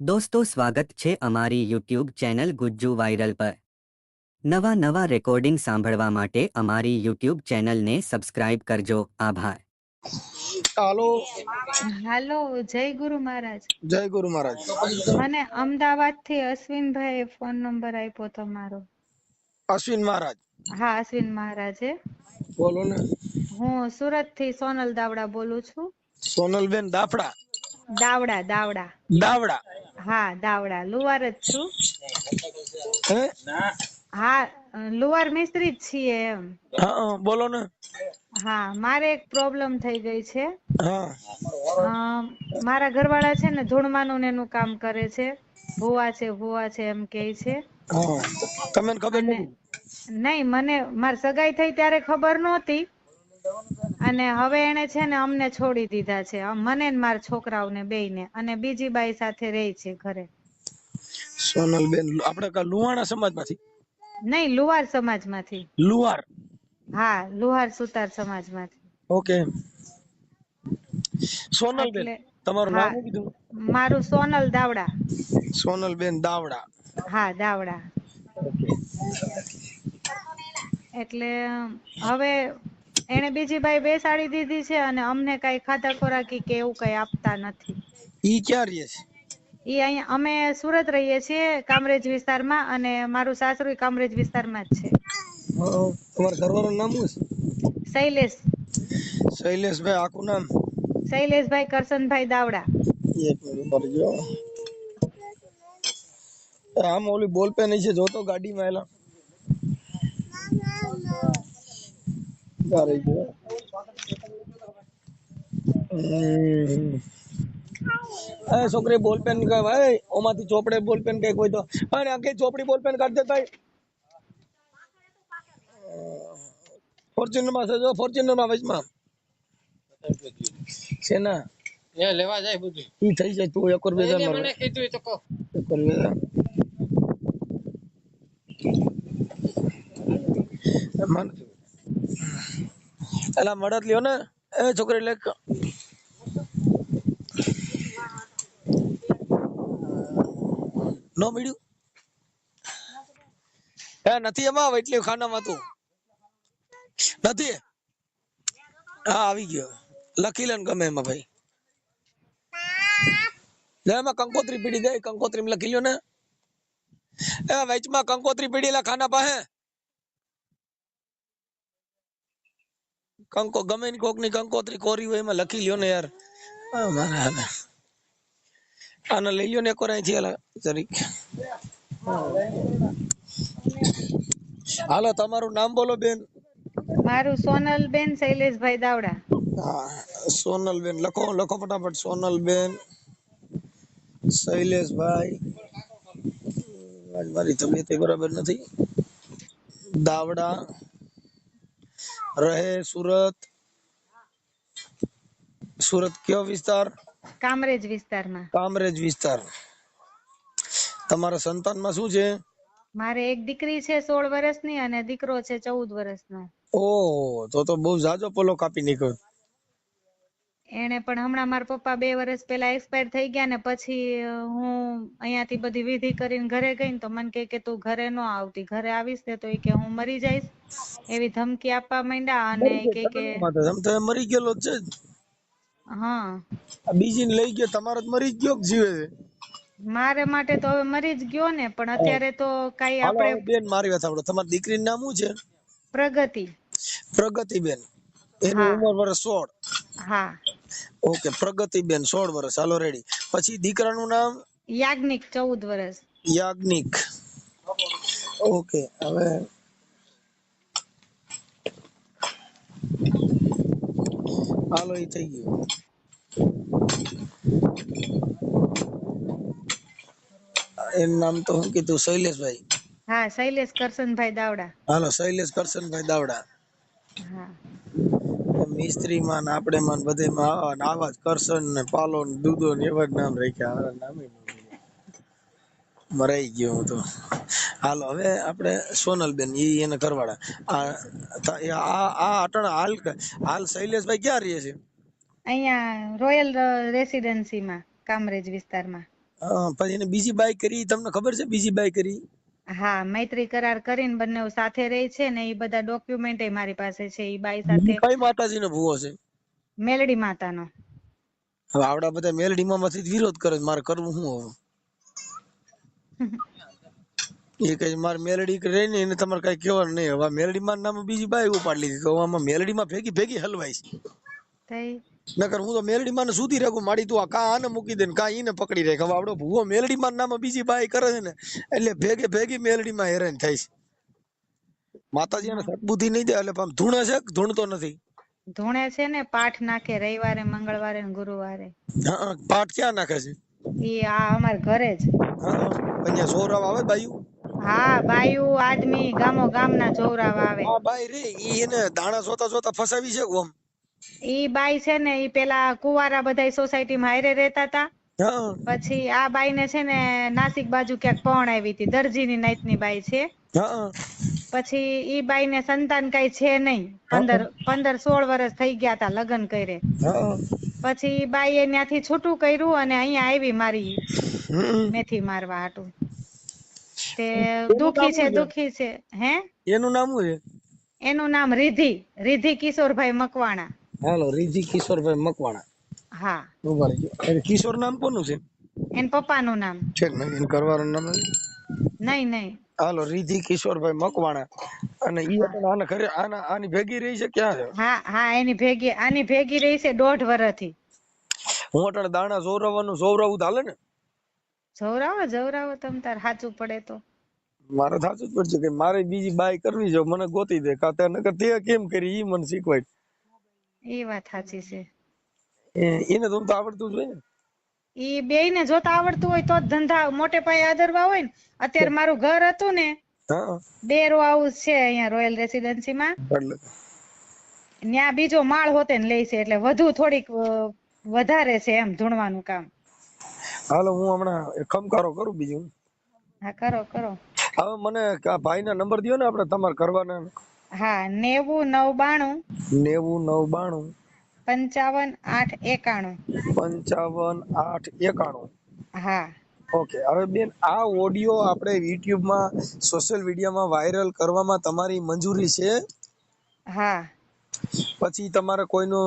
દોસ્તો સ્વાગત છે અમારી યુટ્યુબ ચેનલ ગુજ્જુ વાયરલ પર. નવા નવા રેકોર્ડિંગ સાંભળવા માટે અમારી યુટ્યુબ ચેનલને સબસ્ક્રાઇબ કરજો. આભાર. હાલો. હાલો જય ગુરુ મહારાજ. જય ગુરુ મહારાજ. મને અમદાવાદથી અશ્વિનભાઈ ફોન નંબર આપ્યો તમારો અશ્વિન મહારાજ. હા અશ્વિન મહારાજે બોલો ને. હું સુરતથી સોનલ દાવડા બોલું છું. સોનલબેન દાફડા. દાવડા દાવડા. દાવડા? હા દાવડા. લુવાર જ છું. હા? લુવાર મિસ્ત્રી જ છીએ એમ. હા બોલો ને. હા મારે એક પ્રોબ્લેમ થઈ ગઈ છે. મારા ઘરવાળા છે ને ધૂળમાનું ને એનું કામ કરે છે. ભૂવા છે ભૂવા છે એમ કે છે. તમને ખબર નહીં મને મારી સગાઈ થઈ ત્યારે ખબર નહોતી. અને હવે એને છે ને અમને છોડી દીધા છે. મને ને મારા છોકરાઓને બેયને. અને બીજી બાઈ સાથે રહે છે ઘરે. સોનલબેન આપણે લુહાણા સમાજમાંથી? નહીં લુહાર સમાજમાંથી. લુહાર? હા લુહાર સુતાર સમાજમાંથી. ઓકે. સોનલબેન તમારું નામ કીધું? મારું સોનલ દાવડા. સોનલબેન દાવડા. હા દાવડા. એટલે હવે એને બીજી ભાઈ બેસાડી દીધી છે અને અમને કઈ ખાધા ખોરાકી કે એવું કઈ આપતા નથી. ઈ ક્યાં રહે છે? ઈ અહીંયા અમે સુરત રહીએ છીએ કામરેજ વિસ્તારમાં અને મારું સાસરું કામરેજ વિસ્તારમાં જ છે. તમારા ઘરવાળાનું નામ શું છે? શૈલેષ. શૈલેષભાઈ આખું નામ? શૈલેષભાઈ કરશનભાઈ દાવડા. એક મિનિટ ઊભા રહેજો. આમ ઓલી બોલ નહીં છે જોતો ગાડીમાં એલા. ઊભા રહી ગયો હમ. એ છોકરી બોલ પેન કઈ ભાઈ ઓમાંથી ચોપડે બોલ પેન કઈ કોઈ તો અને આખી ચોપડી બોલ પેન કાઢ દે ભાઈ ફોર્ચ્યુનરમાં છે જો ફોર્ચ્યુનરમાં વચમાં છે ના એ લેવા જાય બધું ઈ થઈ જાય તું એક વાર બે એને હજાર મને કીધું એ તો કહો એક વાર બે હજાર. મન એલા મળત લ્યો ને. એ છોકરી લેખ નો મળ્યું? એ નથી એમાં એટલે ખાનામાં તું. નથી? હા, આવી ગયો. લખી લે ગમે એમાં ભાઈ. લે, એમાં કંકોત્રી પીડી દે. કંકોત્રી લખી લ્યો ને. એ વેચમાં કંકોત્રી પીડી લે ખાના પાસે. કંકો ગમે ની કોકની કંકોત્રી કોરી હોય એમાં લખી લ્યો ને યાર. આ આને લઈ લ્યો ને એક કોરાય છે જરીક. હાલો તમારું નામ બોલો બેન. મારું સોનલ બેન શૈલેષભાઈ દાવડા. હા સોનલબેન. લખો લખો ફટાફટ. સોનલબેન શૈલેષભાઈ. આજ મારી તબિયત બરાબર નથી. દાવડા. રહે સુરત? સુરત કયો વિસ્તાર? કામરેજ વિસ્તારમાં. કામરેજ વિસ્તાર. તમારા સંતાનમાં શું છે? મારે એક દીકરી છે સોળ વર્ષની અને દીકરો છે ચૌદ વર્ષનો. ઓહ તો તો બહુ જાજો પોલો કાપી નીકળ્યો. એને પણ હમણાં મારા પપ્પા બે વર્ષ પહેલા એક્સપાયર થઈ ગયા ને પછી હું અહીંયાથી બધી વિધિ કરીને ઘરે ગઈ ને તો મને કહે કે તું ઘરે ન આવતી ઘરે આવીશ ને તો એ કે હું મરી જઈશ. એવી ધમકી આપવા માંડ્યા અને કે કે મરી ગયેલો છે હા. બીજી લઈ ગયો તમારો મરી જ ગયો જીવે છે? મારે માટે તો હવે મરી જ ગયો ને પણ અત્યારે તો કઈ આપણે બેન મારી વાત સાંભળો. તમારી દીકરીનું નામ શું છે? પ્રગતિ. પ્રગતિબેન. એની હા. ઉંમર વર્ષ સોળ. હા. ઓકે પ્રગતિબેન સોળ વર્ષ હાલો રેડી પછી દીકરાનું નામ? યાજ્ઞિક ચૌદ વર્ષ યાજ્ઞિક. ઓકે હવે હાલો એ થઈ ગયું. એનું નામ તો શું કીધું શૈલેષભાઈ. હા શૈલેષ કરશનભાઈ દાવડા. હાલો શૈલેષ કરશનભાઈ દાવડા. હા. મિસ્ત્રી માં ને આપણે માં ને બધે માં આવા ને આવા જ કરશન ને પાલો ને દૂધો ને એવા જ નામ રાખ્યા. હારા નામે મરાઈ ગયો હું તો. હાલો હવે આપણે સોનલબેન એ એને કરવાડા આ આ આ અટણ હાલ હાલ શૈલેષભાઈ ક્યાં રહે છે? અહીંયા રોયલ રેસિડેન્સીમાં કામરેજ વિસ્તારમાં. પછી એને બીજી બાય કરી તમને ખબર છે બીજી બાય કરી? હા મૈત્રી કરાર કરીને બંને સાથે રહે છે ને એ બધા ડોક્યુમેન્ટ મારી પાસે છે એ બાઈ સાથે કઈ માતાજીનો ભૂવો છે? મેલડી માતાનો. હવે આવડા બધા મેલડી માંથી વિરોધ કરે મારે કરવું શું હવે? એ કઈ મારે મેલડી રહી ને એને તમારે કઈ કહેવાનું નહીં. હવે મેલડી માં નામે બીજી બાઈ ઉપાડી લીધી. તો આમાં મેલડી માં ભેગી ભેગી હલવાઈ છે. નકર હું તો મેલડી માં સુધી રાખું માડી તું આ કા આને મૂકી દે ને કા ઈને પકડી રાખ. હવે આવડો ભૂવો મેલડી માં નામે બીજી બાઈ કરે છે ને એટલે ભેગે ભેગી મેલડી માં હેરાન થાય છે. માતાજી એને સદબુદ્ધિ નહીં દે એટલે આમ ધૂણે છે ધૂણતો નથી? ધૂણે છે ને પાઠ નાખે રવિવારે મંગળવારે ને ગુરુવારે. હા પાઠ ક્યાં નાખે છે? ઈ આ અમાર ઘરે જ. હા. અહીંયા સોરાવ આવે બાયુ? હા બાયુ આદમી ગામો ગામના ચોરાવ આવે. હા બાઈ રે ઈ એને દાણા સોતા સોતા ફસાવી છે ઓમ? ઈ બાઈ છે ને ઈ પેલા કુવારા બધા સોસાયટી માં હારે રહેતા હતા પછી આ બાઈ ને છે ને નાસિક બાજુ ક્યાંક પણ આવી હતી દરજીની નાઈટની બાઈ છે. પછી ઈ બાઈ ને સંતાન કઈ છે નહીં પંદર પંદર સોળ વર્ષ થઈ ગયા તા લગ્ન કરે પછી બાઈ એ ત્યાંથી છૂટું કર્યું અને અહીંયા આવી મારી મેથી મારવા હાટુ. તે દુખી છે? દુખી છે. હે? એનું નામ શું છે? એનું નામ રિધિ. રિધિ કિશોરભાઈ મકવાણા. હાલો રીજી કિશોરભાઈ મકવાણા. હા. ઊભા રહેજો. કિશોર નામ કોનું છે? એન પપ્પાનું નામ. છે ને એન કરવાનું નામ? નહીં નહીં. હાલો રીધી કિશોરભાઈ મકવાણા. અને ઈ પણ આને ઘરે આના આની ભેગી રહી છે ક્યાં છે? હા હા એની ભેગી આની ભેગી રહી છે દોઢ વર્ષથી હું અટણ દાણા જોરવવાનું જોવરાવું હાલે ને? જોવરાવો જોવરાવો તમ તાર સાચું પડે તો. મારે સાચું જ પડશે કે મારે બીજી બાય કરવી છે મને ગોતી દે. કાતે નકર તે કેમ કરી ઈ મને શીખવાય એ વાત સાચી છે. એને ધંધો આવડતું જ હોય ને. ઈ બેય ને જોતા આવડતું હોય તો જ ધંધા મોટે પાયે આદરવા હોય ને. અત્યારે મારું ઘર હતું ને બે રો હાઉસ છે અહીંયા રોયલ રેસિડેન્સી માં ત્યાં બીજો માળ હોતે ને લઈ છે એટલે વધુ થોડીક વધારે છે એમ ધૂણવાનું કામ. હાલો હું હમણાં ખમકારો કરું બીજું. હા કરો કરો. હવે મને ભાઈ ના નંબર દયો ને આપણે તમારે કરવાના હા નેવું નવ બાણું. નેવું નવ બાણું. પંચાવન આઠ એકાણું. પંચાવન આઠ એકાણું. હા. ઓકે હવે બેન આ ઓડિયો આપણે યુટ્યુબમાં સોશિયલ મીડિયામાં વાયરલ કરવામાં તમારી મંજૂરી છે? હા. પછી તમારે કોઈનો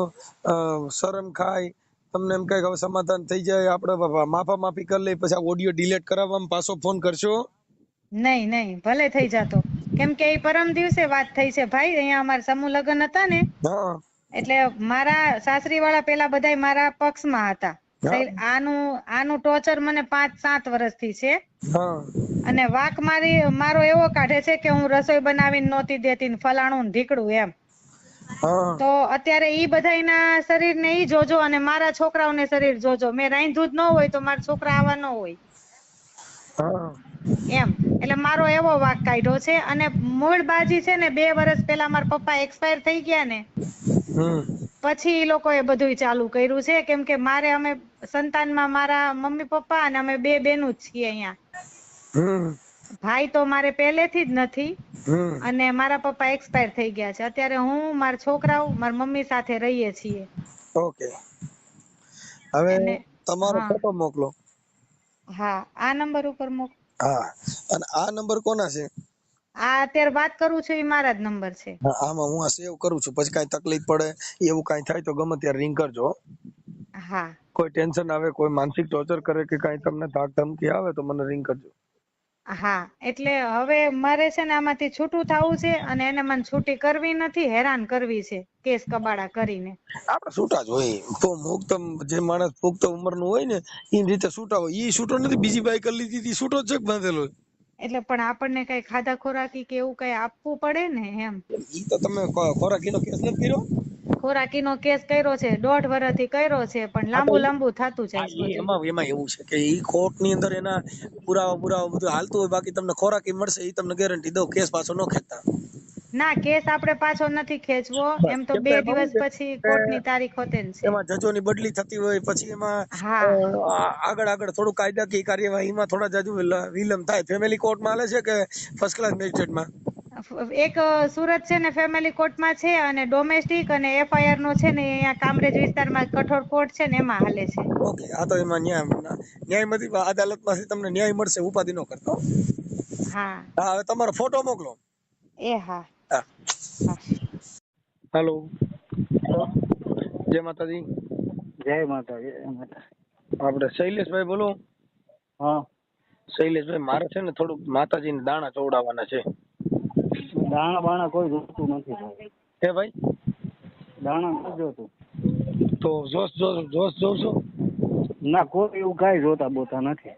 શરમ ખાય તમને એમ કઈ હવે સમાધાન થઈ જાય આપણે માફા માફી કરી લઈ પછી આ ઓડિયો ડિલીટ કરાવવામાં પાછો ફોન કરશો? નહીં નહીં ભલે થઈ જાતો. કેમ કે એ પરમ દિવસે વાત થઈ છે ભાઈ અહીંયા અમારા સમૂહ લગ્ન હતા ને એટલે મારા સાસરી વાળા પેલા બધા મારા પક્ષમાં હતા. આનું આનું ટોર્ચર મને પાંચ સાત વર્ષથી છે. અને વાક મારી મારો એવો કાઢે છે કે હું રસોઈ બનાવીને નહોતી દેતી ને ફલાણું ને ઢીકડું એમ. તો અત્યારે ઈ બધાયના શરીરને ઈ જોજો અને મારા છોકરાઓને શરીર જોજો. મેં રાંધ્યું જ ન હોય તો મારા છોકરા આવા ન હોય. એમ. એટલે મારો એવો વાક કાઢ્યો છે અને મૂળ બાજી છે ને બે વર્ષ પહેલા મારા પપ્પા એક્સપાયર થઈ ગયા ને પછી ઈ લોકોએ બધુંય ચાલુ કર્યું છે. કેમ કે મારે અમે સંતાનમાં મારા મમ્મી પપ્પા અને અમે બે બેનું જ છીએ અહીંયા. ભાઈ તો મારે પહેલેથી જ નથી અને મારા પપ્પા એક્સપાયર થઈ ગયા છે. અત્યારે હું મારા છોકરાઓ મારા મમ્મી સાથે રહીએ છીએ. ઓકે. હવે તમારો. ફોટો મોકલો. હા આ નંબર ઉપર મોક હા. અને આ નંબર કોના છે? આ અત્યારે વાત કરું છું એ મારા જ નંબર છે. આમાં હું આ સેવ કરું છું. પછી કાંઈ તકલીફ પડે એવું કાંઈ થાય તો ગમે ત્યારે રિંગ કરજો હા. કોઈ ટેન્શન આવે કોઈ માનસિક ટોર્ચર કરે કે કાંઈ તમને ધાક ધમકી આવે તો મને રિંગ કરજો. હા એટલે હવે મારે છે ને આમાંથી છૂટું થવું છે અને એને મને છૂટી કરવી નથી હેરાન કરવી છે કેસ કબાડા કરીને. આપણે છૂટા જ હોય. તો મુક્ત જે માણસ પુખ્ત ઉંમરનું હોય ને એ રીતે છૂટા હોય. ઈ છૂટો નથી બીજી બાઈ કરી લીધી હતી છૂટો જ છે બાંધેલો એટલે પણ આપણને કઈ ખાધા ખોરાકી કે એવું કઈ આપવું પડે ને એમ? ઈ તો તમે ખોરાકીનો કેસ નથી કર્યો? ખોરાકીનો કેસ કર્યો છે દોઢ વર્ષથી કર્યો છે પણ લાંબુ લાંબુ થતું જાય છે. એમાં એમાં એવું છે કે ઈ કોર્ટની અંદર એના પુરાવા પુરાવા બધું હાલતું હોય બાકી તમને ખોરાકી મળશે ઈ તમને ગેરંટી દઉં કેસ પાછો ન ખેંચતા. ના કેસ આપણે પાછો નથી ખેંચવો. એમ તો બે દિવસ પછી કોર્ટની તારીખ હોતે છે. એમાં જજોની બદલી થતી હોય પછી એમાં આગળ આગળ થોડું કાયદાકીય કાર્યવાહીમાં થોડા જજો વિલંબ થાય. ફેમિલી કોર્ટમાં હાલે છે કે ફર્સ્ટ ક્લાસ મેજિસ્ટ્રેટમાં એક સુરત છે ને ફેમિલી કોર્ટમાં છે અને ડોમેસ્ટિક અને એફઆઈઆર નો છે ને અહીંયા કામરેજ વિસ્તારમાં કઠોર કોર્ટ છે ને એમાં હાલે છે. ઓકે આ તો એમાં ન્યાય ન્યાયમતી અદાલતમાંથી તમને ન્યાય મળશે ઉપાધિ નો કરતો. હા. હા હવે તમારો ફોટો મોકલો. એ હા. હેલો જય માતાજી. જય માતા જય માતા આપણે શૈલેષભાઈ બોલો. હા. શૈલેષભાઈ મારે છે ને થોડુંક માતાજીને દાણા ચોવડાવવાના છે. દાણા બાણા કોઈ જોતું નથી હે ભાઈ? દાણા નથી જોતું. તો જોશ જોશ જોશ? ના કોઈ એવું કાંઈ જોતા બોતા નથી.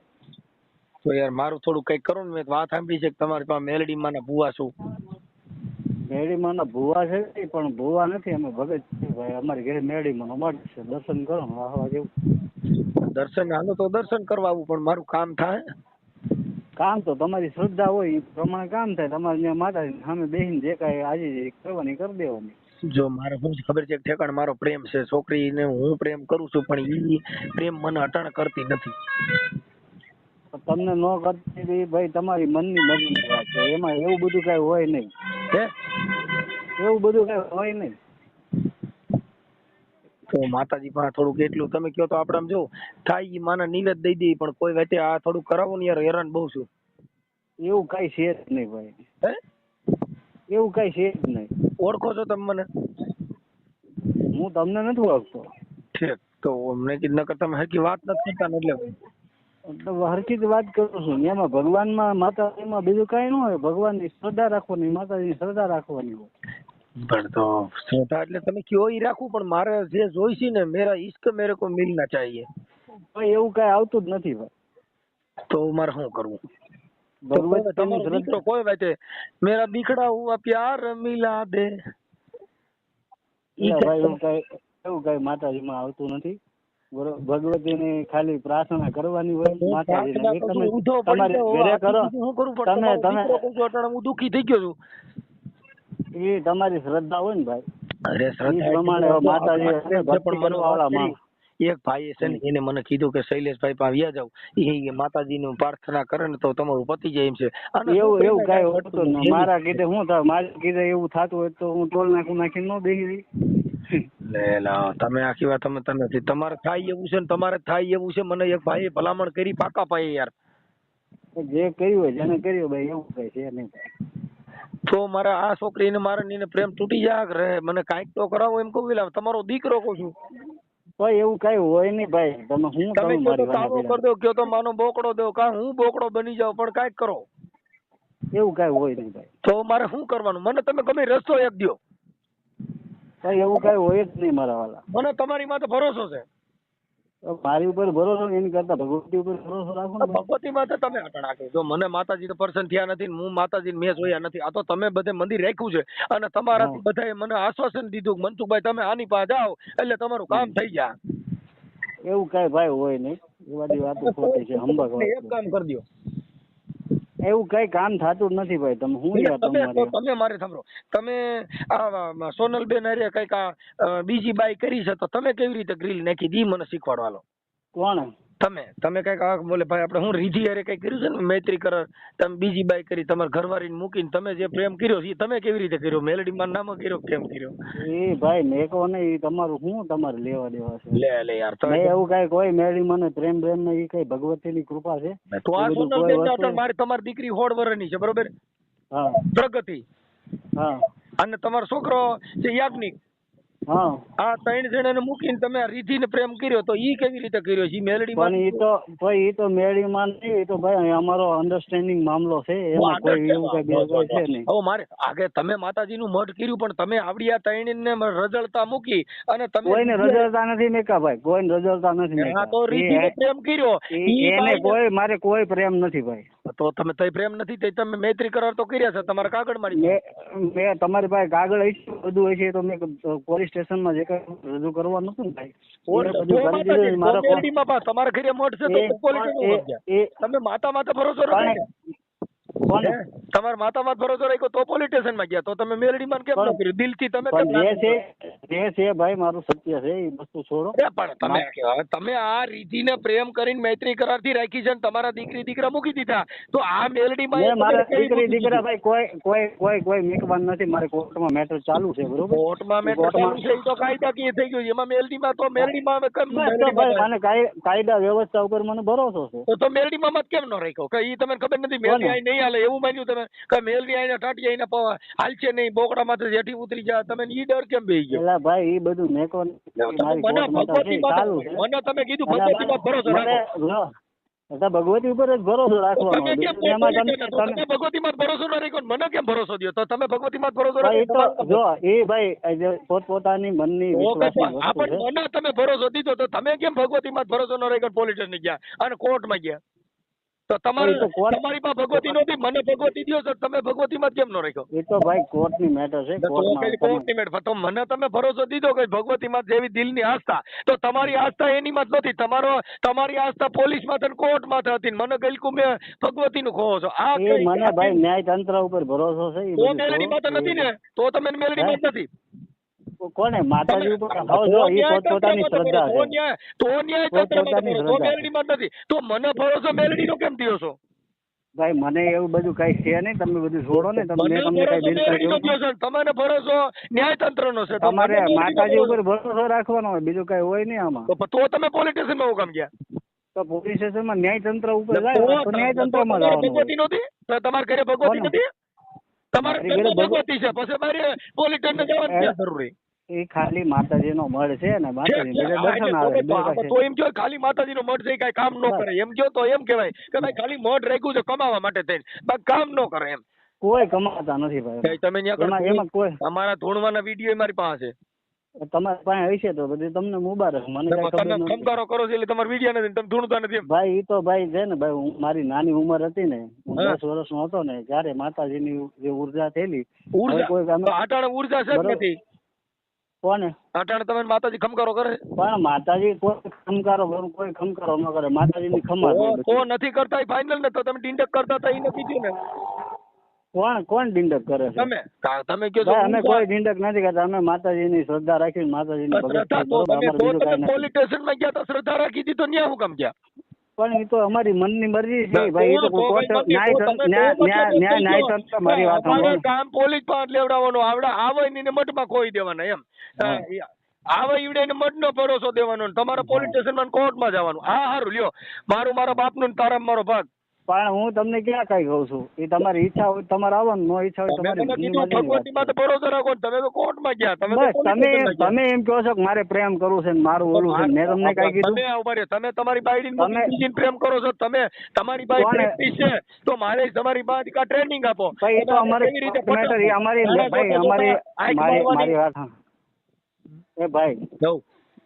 તો યાર મારું થોડું કંઈક કરો ને મેં વાત સાંભળી છે કે તમારી પાસે મેલડી માના ભૂવા છું મેળીમાં ના ભૂવા છે પણ ભૂવા નથી અમે ભગત છીએ ભાઈ. અમારી ઘરે મેળીમાં નો મઠ છે. દર્શન કરો ને વાહવા જેવું. દર્શન હાલો તો દર્શન કરવા આવું પણ મારું કામ થાય. કામ તો તમારી શ્રદ્ધા હોય એ પ્રમાણે કામ થાય. તમારે ત્યાં માતાજી સામે બેસીને જે કાંઈ આજે કરવાની કરી દેવાની. જો મારે શું ખબર છે ઠેકાણ મારો પ્રેમ છે છોકરીને હું પ્રેમ કરું છું પણ એ પ્રેમ મને અટણ કરતી નથી. તમને ન કરતી ભાઈ તમારી મનની મરજીની વાત છે. એમાં એવું બધું કાંઈ હોય નહીં. હે? એવું બધું કાંઈ હોય નહીં. તો માતાજી પણ થોડુંક એટલું તમે કહો તો આપણે આમ જો થાય ઈ માના નિવેદ દઈ દઈએ પણ કોઈ વાતે આ થોડું કરાવો ને યાર હેરાન બહુ છું. એવું કઈ છે જ નહીં ભાઈ. હે? એવું કઈ છે જ નહીં. ઓળખો છો તમે મને? હું તમને નથી ઓળખતો. ઠીક તો અમને કીધું નકર તમે હરકી વાત નથી કરતા ને એટલે. હરકી જ વાત કરું છું. એમાં ભગવાનમાં માતાજીમાં બીજું કાંઈ ન હોય. ભગવાનની શ્રદ્ધા રાખવાની માતાજીની શ્રદ્ધા રાખવાની હોય. પણ તો શ્રદ્ધા એટલે તમે કયો ઈ રાખું પણ મારે જે જોઈશે ને મેરા ઈશ્ક મેરે કો મિલના ચાહીએ. ભાઈ એવું કઈ આવતું જ નથી ભાઈ. તો મારે શું કરવું? ભગવત કોઈ દીકરો કોઈ વાતે મેરા દીકડા હુઆ પ્યાર મિલા દે. ઈ ભાઈ એવું કઈ એવું કાંઈ માતાજીમાં આવતું નથી. બરોબર ભગવતીને ખાલી પ્રાર્થના કરવાની હોય માતાજી તમે ઘરે કરો. શું કરું પણ તમે તમે હું દુઃખી થઈ ગયો છું. એ તમારી શ્રદ્ધા હોય ને ભાઈ. અરે શ્રદ્ધા પ્રમાણે માતાજી એક ભાઈ છે ને એને મને કીધું કે શૈલેષભાઈ પાસે વ્યા જાવ એ માતાજીની પ્રાર્થના કરે ને તો તમારું પતી જાય એમ છે. એવું એવું કઈ હોતું નહીં. મારા કીધે શું થાય મારે કીધે એવું થતું હોય તો હું ટોલ નાખું નાખી ન બેસી તમે આખી વાત તમે નથી. તમારે થાય એવું છે ને તમારે થાય એવું છે. મને એક ભાઈ ભલામણ કરી પાકા પાયે યાર. જે કર્યું હોય જેને કર્યું ભાઈ એવું કઈ છે નહીં તો મારે આ છોકરીને મારે ને એને પ્રેમ તૂટી જાય રે મને કાંઈક તો કરાવો એમ કહું એટલે તમારો દીકરો કહું છું. ભાઈ એવું કઈ હોય નહીં ભાઈ. તમે હું તમે તો મારી કરી દો કયો તો માનો બોકડો દો કા હું બોકડો બની જાઉં પણ કાંઈક કરો. એવું કઈ હોય નહીં ભાઈ. તો મારે શું કરવાનું? મને તમે ગમે રસ્તો એક દ્યો. ભાઈ એવું કઈ હોય જ નહીં મારા વાલા. મને તમારી માથે ભરોસો છે. મારી ઉપર ભરોસો એની કરતા ભગવતી ઉપર ભરોસો રાખો. ભગવતી માથે તમે અટણ રાખી જો મને માતાજી પર્સન થયા નથી હું માતાજી મેં જોયા નથી. આ તો તમે બધે મંદિર રાખ્યું છે અને તમારાથી બધાએ મને આશ્વાસન દીધું કે મનસુખભાઈ તમે આની પાસે જાઓ એટલે તમારું કામ થઈ જાય. એવું કઈ ભાઈ હોય નહીં. એ બધી વાતો ખોટી છે હંબક એક કામ કરી દો. એવું કઈ કામ થતું જ નથી ભાઈ. તમે હું તમે તમે મારે સાંભળો. તમે આ સોનલબેન અરે કંઈક બીજી બાઈ કરી છે તો તમે કેવી રીતે ગ્રીલ નાખી દી મને શીખવાડવાલો કોણ? તમે તમે કંઈક બોલે ભાઈ આપણે હું રીધી હારે કઈ કર્યું છે ને? મૈત્રી કર તમે બીજી બાઈ કરી તમારા ઘરવાળીને મૂકીને તમે જે પ્રેમ કર્યો છે તમે કેવી રીતે કર્યો? મેલડી માં નામ કર્યો કેમ કર્યો? એ ભાઈ મેકો ને એ તમારું શું તમારે લેવા દેવા છે? લે લે યાર તમે એવું કઈ કોઈ મેલડી મને પ્રેમ પ્રેમ ને એ કઈ ભગવતીની કૃપા છે? તો આ ના અટણ મારી તમારી દીકરી હોડ વર્ષની છે બરોબર? હા. પ્રગતિ. હા. અને તમારો છોકરો છે યાજ્ઞિક. હા. આ ત્રણ જણાને મૂકીને તમે રીધીને પ્રેમ કર્યો તો ઈ કેવી રીતે કર્યો? છે ઈ માં પણ તો ભાઈ એ તો મેળીમાં નહીં એ તો ભાઈ અમારો અન્ડરસ્ટેન્ડિંગ મામલો છે એમાં કોઈ એવું કઈ બીજું છે નહીં. હવે મારે આગે તમે માતાજીનું મઢ કર્યું પણ તમે આવડી આ ત્રણ ને રજળતા મૂકી અને તમે કોઈને રજળતા નથી મેકા ભાઈ કોઈને રજળતા નથી મેકા તો રીતિને એ- પ્રેમ કર્યો. એને કોઈ મારે કોઈ પ્રેમ નથી ભાઈ. તો તમે તઈ પ્રેમ નથી તઈ તમે મૈત્રી કરાર તો કર્યા છે તમારા કાગળ મારી મેં તમારી પાસે કાગળ હશે બધું હશે તો મેં પોલીસ સ્ટેશનમાં જે કઈ રજૂ કરવાનું હતું ને ભાઈ તમારા ઘરે મઢ છે તો પોલીસ તમે માતા માતા ભરોસો રાખો? તમારા માતામાં જ ભરોસો રાખ્યો તો પોલીસમાં ગયા. તો તમે મેલડીમાં કેમ ન કર્યું? દિલથી તમે જે છે જે છે ભાઈ મારું સત્ય છે એ વસ્તુ છોડો. પણ તમે હવે તમે આ રીતિને પ્રેમ કરીને મૈત્રી કરારથી રાખી છે ને તમારા દીકરી દીકરા મૂકી દીધા. તો આ મેલડીમાં મેં મારા દીકરી દીકરા ભાઈ કોઈ કોઈ કોઈ કોઈ મેકવાન નથી. મારે કોર્ટમાં મેટર ચાલુ છે બરોબર? કોર્ટમાં મેટર ચાલુ છે તો તો કાયદાકીય થઈ ગયું. એમાં મેલડીમાં તો મેલડીમાં હવે કેમ મને કાયદા વ્યવસ્થા ઉપર મને ભરોસો છે. તો તો મેલડીમાં મત કેમ ન રાખ્યો? કે ઈ તમને ખબર નથી મેલડી કોને? નહીં હાલે એવું માન્યું તમે. કે મેલડી આઈને ટાટી આઈને હાલશે નહીં બોકડામાંથી જેઠી ઉતરી જા. તમે ઈ ડર કેમ બેહી ગયો? એલા ભાઈ ઈ બધું મેકો મને ભગવતી મને તમે કીધું ભગવતી ભગવતીમાં ભરોસો રાખો. ભગવતી ઉપર જ ભરોસો રાખવાનો તમે કેમ બીજું એમાં બોલી તમે ગયા? તો તમે તમે ભગવતીમાં જ ભરોસો ન રહી ને મને કેમ ભરોસો દ્યો તો તમે ભગવતીમાં માં ભરોસો રાખો. જો એ ભાઈ પોતપોતાની મનની ઓકે વિશ્વાસની આ વસ્તુ પણ છે. મને તમે ભરોસો દીધો તો તમે કેમ ભગવતીમાં માં ભરોસો ન રહી પોલીસ ગયા? અને કોર્ટમાં ગયા? તો તમારે તમારી પાસે ભગવતી નહોતી મને ભગવતી દો સર તમે ભગવતી માં કેમ નો રાખ્યો? એ તો ભાઈ કોર્ટની મેટર છે કોર્ટની પર. તો મને તમે ભરોસો દીધો કે ભગવતીમાં જેવી દિલની આસ્થા. તો તમારી આસ્થા એની માં નથી. તમારો તમારી આસ્થા પોલીસ પોલીસમાં કોર્ટમાં હતી ને મને મે ભગવતી નું ખોવો છો. આ મને ભાઈ ન્યાયતંત્ર ઉપર ભરોસો છે એ તો બધું મેલડીમાં નથી ને? તો તમે મેલડી માં નથી. કોને? માતાજી ઉપર જો પોતપોતાની શ્રદ્ધા છે. તો ન્યાય તો પોતપોતાની શ્રદ્ધા. નથી. તો મને ભરોસો મેલડીનો કેમ થયો છો? ભાઈ મને એવું બધું કઈ છે નહીં તમે બધું છોડો ને તમને તમને કઈ બિલ તમને ભરોસો ન્યાયતંત્ર નો છે તમારે માતાજી ઉપર ભરોસો રાખવાનો હોય બીજું કઈ હોય નહીં આમાં. તો તો તમે પોલીસમાં કામ ગયા તો પોલીસ સ્ટેશનમાં ન્યાય તંત્ર ઉપર જાય તો ન્યાયમાં તમારે જવાનું ભગવતી નહોતી? તમારે ઘરે ભગવતી નથી તમારે ઘરે ઘરે ભગવતી છે પછી મારે પોલીસ સ્ટેશન જવાની જરૂરી? એ ખાલી માતાજીનો મળ છે ને. માતાજી દર્શન આવે તો- કઈ એમ કહો ખાલી માતાજીનો મઠ છે એ કામ નો કરે. એમ કહો તો એમ કહેવાય કે ભાઈ ખાલી મઢ રાખ્યું છે કમાવા માટે થઈને. બાકી કામ નો કરે એમ. કોઈ કમાતા નથી ભાઈ. તમે એમાં કોઈ અમારા ધૂણવાના વીડિયો મારી પાસે તમારી પાસે હશે તો બધી તમને મુબારક. મને તમે કરો છો એટલે તમારે વીડિયો નથી તમે ધૂણતા નથી ભાઈ ઈ તો ભાઈ છે ને ભાઈ હું મારી નાની ઉંમર હતી ને હું. દસ વર્ષનો હતો ને ત્યારે માતાજીની જે ઊર્જા થયેલી ઊર્જા? કોઈ આટાણે ઊર્જા છે નથી. કોને? આટાણે તમે માતાજી ખમકારો કરે? પણ માતાજી કોઈ ખમકારો કરું કોઈ ખમકારો ન કરે. માતાજીની ખમા જ હોય તો- તો બધી. નથી કરતા ફાઇનલ ને તો તમે ડિંડક કરતા હતા એ નથી કીધું ને. કોણ કોણ ડિંડક કરે છે? તમે. તમે કહો છો અમે કોઈ ડિંડક નથી કરતા. અમે માતાજીની ભગત શ્રદ્ધા રાખી માતાજી ની ભગત અમારે તો બીજું તમે કાંઈ નથી. પોલીસ ગયા તો શ્રદ્ધા રાખી હતી તો ન્યા હું કામ ગયા? પણ એ તો અમારી મનની મરજી છે ભાઈ એ તો કોર્ટ ન્યાય તંત્ર- ન્યાય ન્યાય મારી વાત સાંભળો. કામ પોલીસ પાસે લેવડાવવાનો આવડે આવે ને મઠમાં ખોઈ દેવાના એમ. આવે ઈવડે મઢ નો ભરોસો દેવાનો તમારે પોલીસ સ્ટેશનમાં કોર્ટમાં જવાનું. હા હારું લ્યો. મારું મારા બાપનું ને તારા મારો ભાગ. પણ હું તમને ક્યાં કઈ કહું છું? એ તમારી ઈચ્છા હોય તમારે આવવાનું નો ઈચ્છા હોય તમારી તમે તો કોર્ટમાં ગયા તમે એમ કહો છો કે મારે પ્રેમ કરવું છે ને મારું ઓલું છે મેં તમને કઈ કીધું? તમે તમારી બાઈડી તમે- પ્રેમ કરો છો તમે તમારી બાઈ છે તો મારે તમારી બાઈ કા ટ્રેનિંગ આપો. ભાઈ એ તો અમારે અમારી મેટર એ અમારી ભાઈ અમારી મારી મારી વાત એ ભાઈ.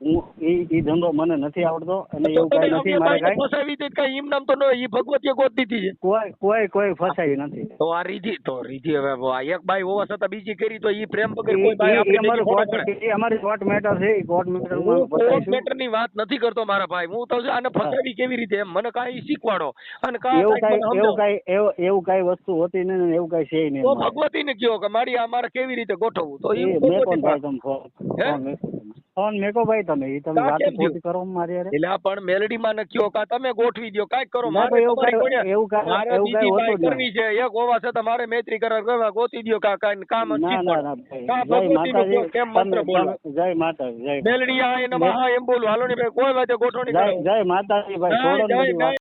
હું ઈ ઈ ધંધો મને નથી આવડતો અને એવું કઈ નથી મારે કઈ. ફસાવી દે કઈ? એમ નામ તો ન ઈ ભગવતીએ ગોત દીધી છે. કોઈ કોઈ કોઈ ફસાવી નથી. તો આ રીધી તો રીધી હવે આ એક બાઈ હોવા છતાં બીજી કરી તો ઈ પ્રેમ વગર કોઈ બાઈ આપણે અમારું કોર્ટ અમારી કોર્ટ મેટર છે કોર્ટ મેટર કોર્ટ મેટરની વાત નથી કરતો મારા ભાઈ. હું તો આને ફસાવી કેવી રીતે એમ? મને કાઈ શીખવાડો. અને કાઈ એવું કાઈ એવું કાઈ એવું કાઈ વસ્તુ હોતી નહીં ને એવું કઈ છે નહીં તો. ભગવતી ને કયો કે મારી આ મારે કેવી રીતે ગોઠવવું? તો એ મેં મેકો ભાઈ. તમે ફોન? ફોન મેકો ભાઈ તમે ઈ તમે વાત ખોટી કરો મારી અરે એટલે પણ મેલડી માં ને કયો કા તમે ગોઠવી દ્યો કાંઈક કરો મારે એવું તમારી એવું કા મારે કાંઈ બીજી બાઈ કરવી છે એક હોવા છે મારે મૈત્રી કરાર કરવા ગોતી દ્યો કા કાઈ કામ નથી પણ. કા ભગવતી માતાજી કેમ મંત્ર બોલો? જય માતા જય મેલડી આ એને મહા એમ બોલું હાલો ને ભાઈ કોઈ વાતે ગોઠવણી જય કરો. જય માતાજી ભાઈ છોડો ને વાત.